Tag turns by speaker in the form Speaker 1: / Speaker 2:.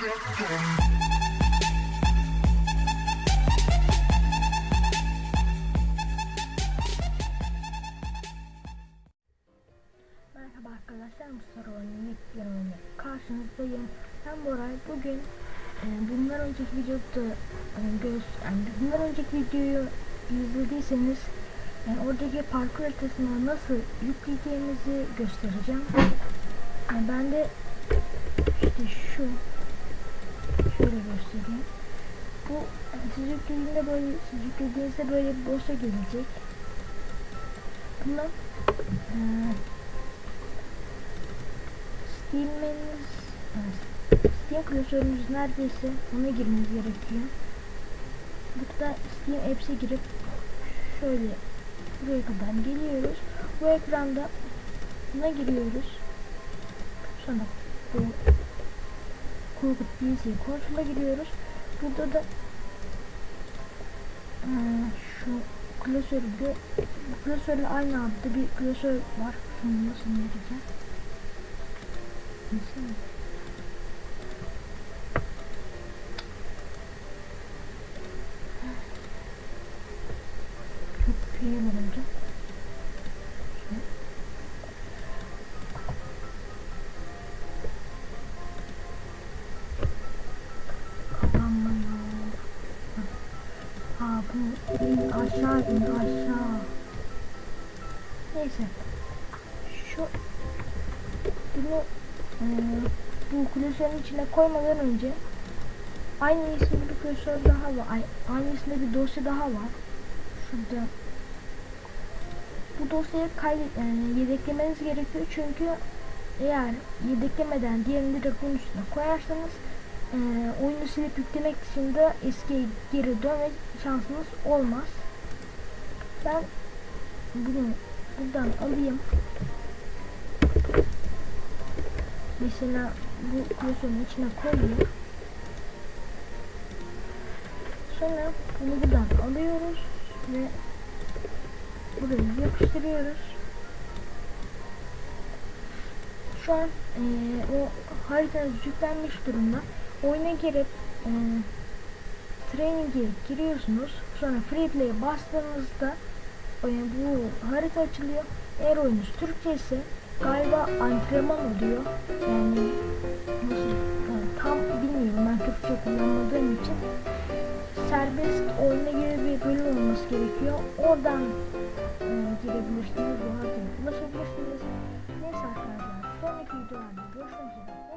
Speaker 1: Merhaba arkadaşlar, Mustafa Oyun'un yeni bir oyunu karşınızdayım. Ben Boray. Bugün e, bundan önceki videoda e, göz, yani bundan önceki videoyu izlediyseniz yani oradaki parkur haritasını nasıl yükleyeceğimizi göstereceğim. Yani ben de işte şu şöyle göstereyim. Bu yüklediğinde böyle yüklediğinizde böyle bir dosya gelecek. Bunlar e, Steam'iniz Steam klasörünüz neredeyse ona girmeniz gerekiyor. Burada Steam Apps'e girip şöyle buraya kadar geliyoruz. Bu ekranda buna giriyoruz. Sonra bu Google PC konsola giriyoruz. Burada da eee, şu klasörü de bu klasörle aynı adlı bir klasör var. Şunu nasıl vereceğim? Nasıl? Çok iyi in aşağı in aşağı. Neyse. Şu bunu eee, bu klasörün içine koymadan önce aynı isimli bir klasör daha var. Ay, aynı isimli bir dosya daha var. Şurada. Bu dosyayı kaydet, yani yedeklemeniz gerekiyor çünkü eğer yedeklemeden diğerini direkt bunun üstüne koyarsanız eee oyunu silip yüklemek dışında eskiye geri dönme şansınız olmaz. Ben bunu buradan alayım. Mesela bu klasörün içine koyuyor. Sonra bunu buradan alıyoruz ve buraya yapıştırıyoruz. Şu an eee, o haritanız yüklenmiş durumda. Oyuna girip eee training'e giriyorsunuz. Sonra free play'e bastığınızda e, bu harita açılıyor. Eğer oyunuz Türkçe ise galiba antrenman oluyor. Yani nasıl yani tam bilmiyorum ben Türkçe kullanmadığım için serbest oyuna gibi bir bölüm olması gerekiyor. Oradan e, girebilirsiniz. Bu haritaya ulaşabilirsiniz. Neyse arkadaşlar sonraki videolarda görüşmek üzere.